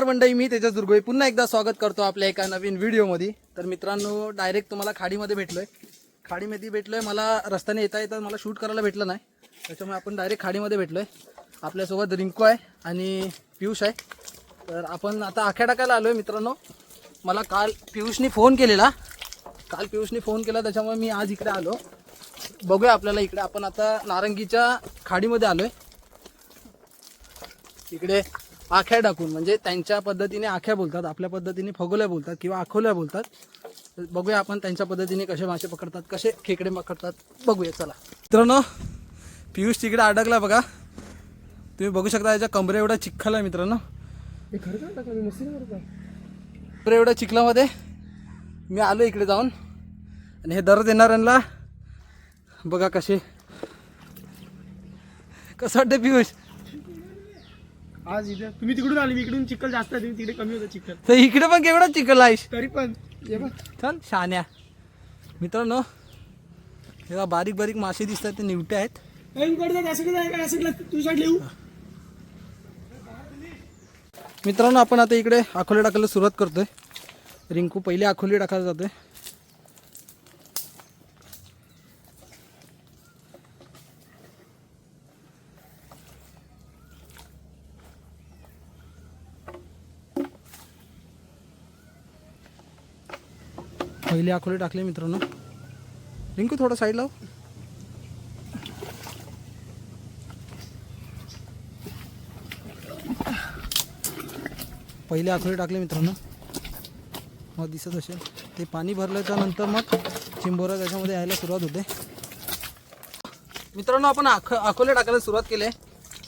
नमस्कार मंडळी मी तेजस दुर्गोई. पुन्हा एकदा स्वागत करतो आपल्या एका नवीन व्हिडिओमध्ये. तर मित्रांनो डायरेक्ट तुम्हाला खाडीमध्ये भेटलोय. खाडीमध्ये भेटलोय मला रस्त्याने येता येता मला शूट करायला भेटलं नाही. त्याच्यामुळे आपण डायरेक्ट खाडीमध्ये भेटलोय. आपल्यासोबत रिंकू आहे आणि पियुष आहे. तर आपण आता आख्या टाकायला आलोय मित्रांनो. मला काल पियुषनी फोन केलेला. काल पियुषनी फोन केला त्याच्यामुळे मी आज इकडे आलो. बघूया आपल्याला इकडे. आपण आता नारंगीच्या खाडीमध्ये आलोय. इकडे आख्या टाकून म्हणजे त्यांच्या पद्धतीने आख्या बोलतात आपल्या पद्धतीने फगोल्या बोलतात किंवा आखोल्या बोलतात. बघूया आपण त्यांच्या पद्धतीने कसे मासे पकडतात कसे खेकडे पकडतात. बघूया चला. मित्रांनो पियुष तिकडे अडकला बघा. तुम्ही बघू शकता याच्या कमरे एवढा चिखल आहे मित्रांनो. कमरे एवढ्या चिखलामध्ये. मी आलो इकडे जाऊन. आणि हे दर देणाऱ्यांना बघा कसे. कसं वाटतं पियुष? आज इथे तुम्ही तिकडून आले मी इकडून चिखल जास्त आहे तुम्ही तिकडे कमी होतं चिखल. तर इकडे पण केवढा चिखल आहे? तरी पण ये बघ. चल शान्या मित्रांनो हे बघा बारीक बारीक मासे दिसतात ते निवटे आहेत. मित्रांनो आपण आता इकडे आखोले टाकायला सुरुवात करतोय. रिंकू पहिले आखोली टाकायला जातोय. पहिले आखोले टाकले मित्रांनो. रिंकू थोडं साईड लाव. पहिले आखोळे टाकले मित्रांनो. मग दिसत असेल. ते पाणी भरल्याच्या नंतर मग चिंबोरा त्याच्यामध्ये यायला सुरुवात होते. मित्रांनो आपण आख आखोले टाकायला सुरुवात केली आहे.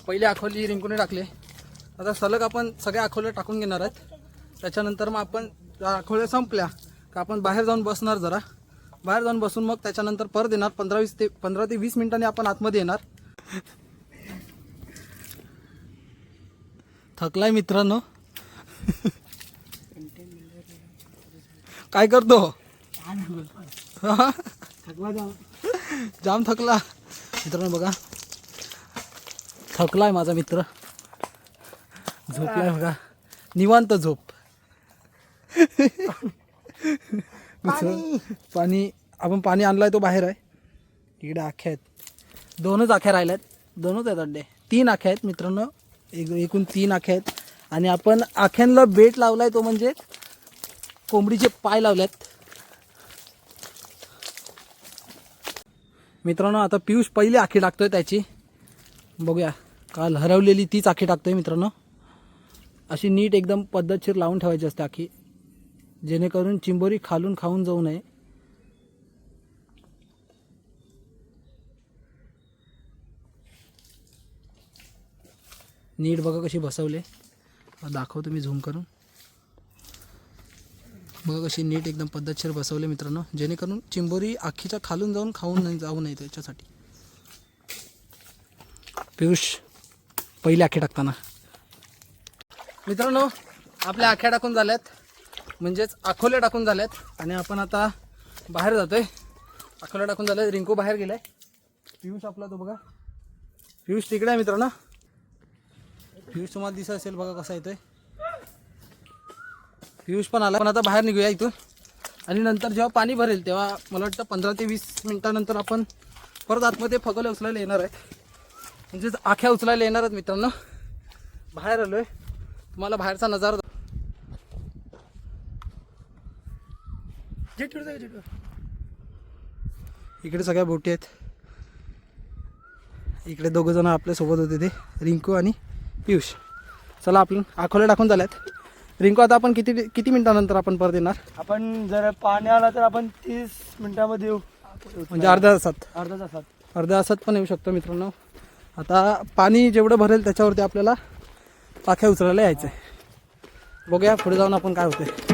पहिले आखोली रिंकूने टाकले आता सलग आपण सगळ्या आखोल्या टाकून घेणार आहेत. त्याच्यानंतर मग आपण आखोल्या संपल्या. का आपण बाहेर जाऊन बसणार जरा. बाहेर जाऊन बसून मग त्याच्यानंतर परत येणार. पंधरा वीस ते पंधरा ते वीस मिनिटांनी आपण आतमध्ये येणार. थकलाय मित्रांनो. काय करतो? जाम थकला. मित्रांनो बघा. थकलाय माझा मित्र. झोपलाय बघा. निवांत झोप. मित्र पाणी. आपण पाणी आणलाय तो बाहेर आहे. इकडे आख्या आहेत. दोनच आख्या राहिल्यात. दोनच आहेत अड्डे तीन आख्या आहेत मित्रांनो. एक एकूण तीन आख्या आहेत. आणि आपण आख्यांना बेट लावलाय तो म्हणजे कोंबडीचे पाय लावल्यात. मित्रांनो आता पियुष पहिली आखी टाकतोय त्याची. बघूया. काल हरवलेली तीच आखी टाकतोय मित्रांनो. अशी नीट एकदम पद्धतशीर लावून ठेवायची असते आखी. जेणेकरून चिंबोरी खालून खाऊन जाऊ नये. नीट बघा कशी बसवले. दाखवतो मी झूम करून. बघा कशी नीट एकदम पद्धतशीर बसवले मित्रांनो. जेणेकरून चिंबोरी आखीच्या खालून जाऊन खाऊन नाही जाऊ नये त्याच्यासाठी. पियुष पहिली आखी टाकताना. मित्रांनो आपल्या आख्या टाकून झाल्यात. म्हणजेच अकोले टाकून झाल्यात आणि आपण आता बाहेर जातोय. अखोले टाकून झालं रिंकू बाहेर गेलाय. पियुष आपला तो बघा. पियुष तिकडे आहे मित्रांनो. पियुष तुम्हाला दिसत असेल बघा कसा येतोय. पियुष पण आला. पण आता बाहेर निघूया इथून. आणि नंतर जेव्हा पाणी भरेल तेव्हा मला वाटतं पंधरा ते वीस मिनिटानंतर आपण परत आतमध्ये फगोले उचलायला येणार आहे. म्हणजेच आख्या उचलायला येणार आहेत मित्रांनो. बाहेर आलो आहे तुम्हाला बाहेरचा नजारा दा- जेटवर जा जेटवर इकडे सगळ्या बोटी आहेत. इकडे दोघं जण आपल्यासोबत होते ते रिंकू आणि पियुष. चला आपण आखोले टाकून झाल्यात. रिंकू आता आपण किती किती मिनिटानंतर आपण परत येणार? आपण जर पाणी आला तर आपण तीस मिनिटामध्ये येऊ. म्हणजे अर्ध्या तासात. अर्धा तासात. अर्ध्या तासात पण येऊ शकतो मित्रांनो. आता पाणी जेवढं भरेल त्याच्यावरती आपल्याला पाख्या उचलायला यायचं आहे बघूया पुढे जाऊन आपण काय होतंय.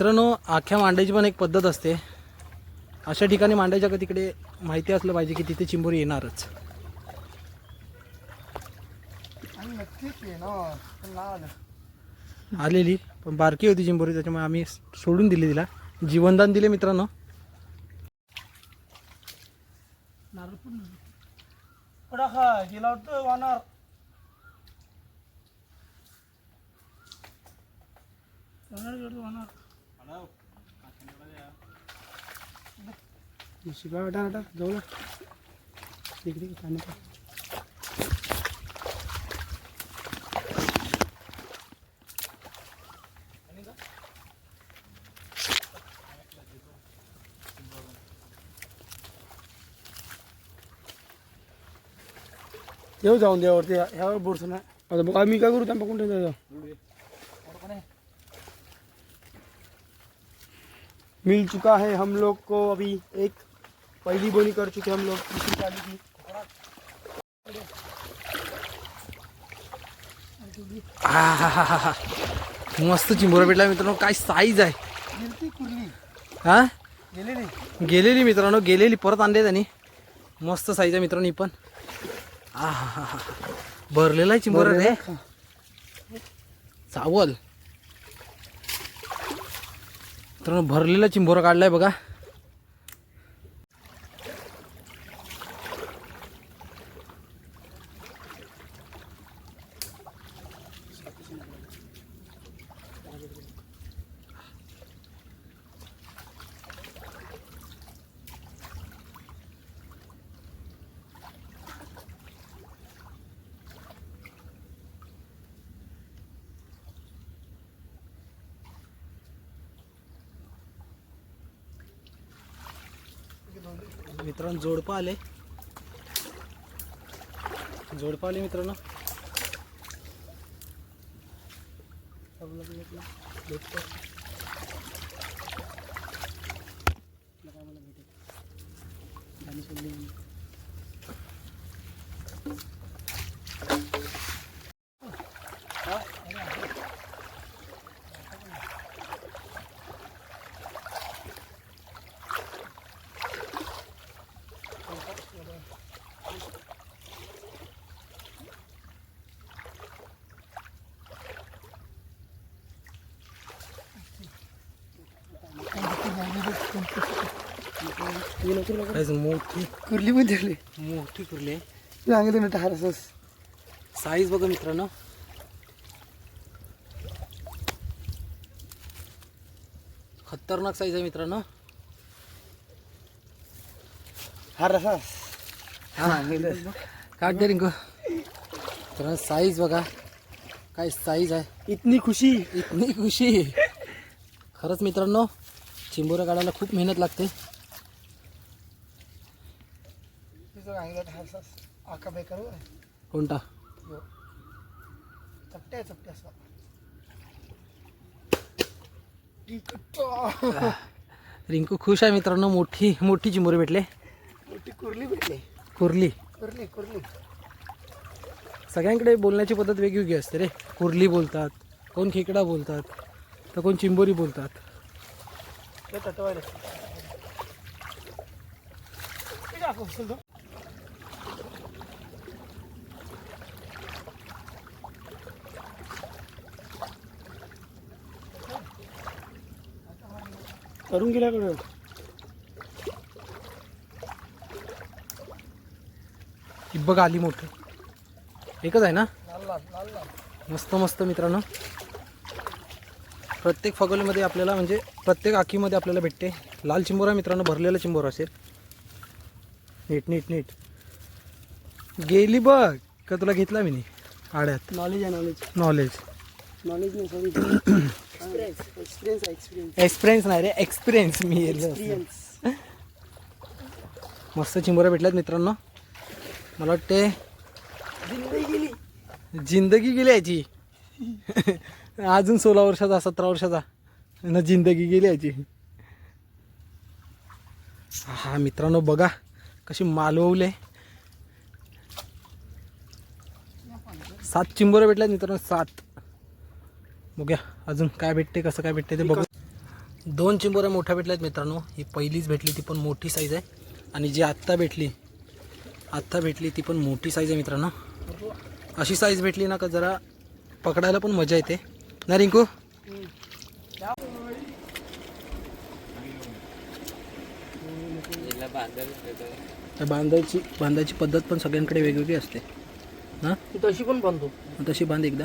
मित्रांनो आख्या मांडायची पण एक पद्धत असते. अशा ठिकाणी मांडायच्या का तिकडे माहिती असलं पाहिजे की तिथे चिंबोरी येणारच. आलेली पण बारकी होती चिंबोरी त्याच्यामुळे आम्ही सोडून दिली तिला. जीवनदान दिले मित्रांनो. गेला वाहणार वाहणार गेलं वाहणार शिबा हटा हटा जाऊ ना तिकडे पाणी येऊ जाऊन द्यावरती ह्यावर बोरस ना आता बघ आम्ही काय करू त्या बघून जाऊ मिल चुका है हम लोग को अभी एक पहली बोनी कर चुके हम लोग दूसरी चाली की. मस्त चिंबोरा भेटला मित्रांनो काय साईज आहे? हा गेले नाही गेलेली. मित्रांनो गेलेली परत आणले त्यांनी. मस्त साईज आहे मित्रांनो ही पण. आहाहाहा. भरलेला आहे चिंबोरा रे. चावल. मित्रांनो भरलेला चिंबोरा काढलाय बघा. मित्रांनो जोडपं आले जोडपं आले मित्रांनो. काहीच मोठी. कुर्ली पण दिली मोठी कुर्ली आहे. सांगितलं टारसस साईज बघा मित्रांनो. खतरनाक साईज आहे मित्रांनो. हा रसास काढ दे रिंकू. मित्रांनो साईज बघा. काय साईज आहे. इतनी खुशी. इतनी खुशी. खरंच मित्रांनो चिंबोरा काढायला खूप मेहनत लागते तिचं सांगितलं टारसस आका बेकार होय. कोणता? चपट्या चपट्या असं. तिखट. रिंकू खुश आहे मित्रांनो. मोठी मोठी चिंबोरी भेटले. मोठी कुर्ली भेटली. कुर्ली. कुर्ली कुर्ली. सगळ्यांकडे बोलण्याची पद्धत वेगवेगळी असते रे. कुर्ली बोलतात कोण खेकडा बोलतात तर कोण चिंबोरी बोलतात. तटवायला. करून गेल्याकडं ही बघ आली मोठं. एकच आहे ना? मस्त मस्त मित्रांनो. प्रत्येक फगोलीमध्ये आपल्याला म्हणजे प्रत्येक आखीमध्ये आपल्याला भेटते. लाल चिंबोरा मित्रांनो भरलेला चिंबोरा असेल. नीट नीट नीट. गेली बघ. का तुला घेतला मी नी आड्यात. नॉलेज आहे नॉलेज नॉलेज नॉलेज नाही sorry experience experience experience experience नाही रे एक्सपिरियन्स मी एक्सपिरियन्स मस्त चिंबोरा भेटल्यात मित्रांनो. मला वाटते जिंदगी गेली. जिंदगी गेली याची. अजून सोळा वर्षाचा सतरा वर्षाचा. ना जिंदगी गेली याची. हा मित्रांनो बघा कशी मालवले सात चिंबोरं भेटल्यात मित्रांनो सात. बघूया अजून काय भेटते कसं काय भेटते ते बघू. दोन चिंबोऱ्या मोठ्या भेटल्या आहेत मित्रांनो. ही पहिलीच भेटली ती पण मोठी साईज आहे. आणि जी आत्ता भेटली आत्ता भेटली ती पण मोठी साईज आहे मित्रांनो. अशी साईज भेटली ना का जरा पकडायला पण मजा येते. ना रिंकू? बांधायची बांधायची पद्धत पण सगळ्यांकडे वेगवेगळी असते. ना? तशी पण बांधतो तशी बांध एकदा.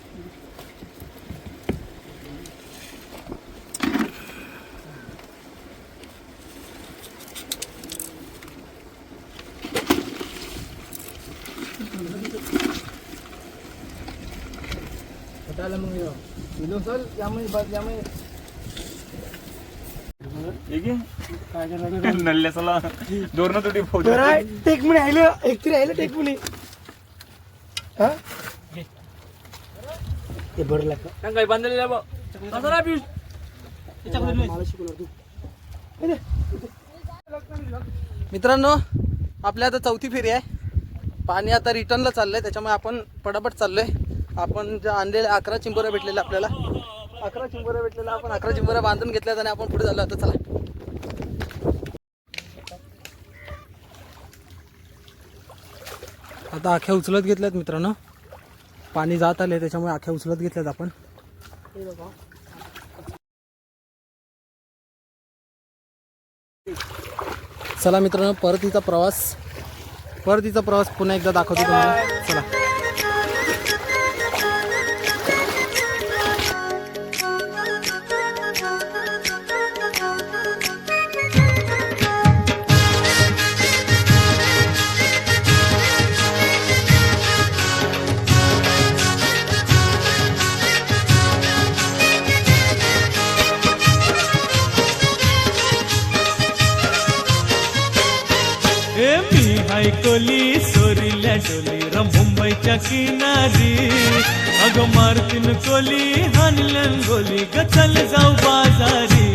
नल्ल्याला दोन तुटी टेक म्हणे आयलं एक तरी टेक म्हणे हा ते बरं लागतं काय मला तू मित्रांनो आपल्या आता चौथी फेरी आहे. पाणी आता रिटर्नला चाललंय त्याच्यामुळे आपण पटापट चाललोय. आपण ज्या आणलेल्या अकरा चिंबोऱ्या भेटलेल्या आपल्याला. अकरा चिंबोऱ्या भेटलेल्या आपण अकरा चिंबोऱ्या बांधून घेतल्यात आणि आपण पुढे झालो आता चला. आता आख्या उचलत घेतल्यात मित्रांनो. पाणी जात आले त्याच्यामुळे आख्या उचलत घेतल्यात आपण. चला मित्रांनो परतीचा प्रवास. परतीचा प्रवास पुन्हा एकदा दाखवतो तुम्हाला. चला. हायकोली सोरील्या डोली र मुंबईच्या किनारी. अगं मारतीन कोली हानलन गोली ग चल जाऊ बाजारी.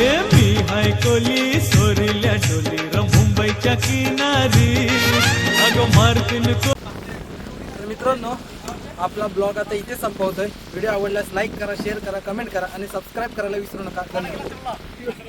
ए मी हायकोली सोरील्या डोली र मुंबईच्या किनारी. अगं मारतीन को तर मित्रांनो आपला ब्लॉग आता इथे संपवतोय. व्हिडिओ आवडल्यास लाईक करा शेअर करा कमेंट करा आणि सबस्क्राईब करायला विसरू नका. धन्यवाद.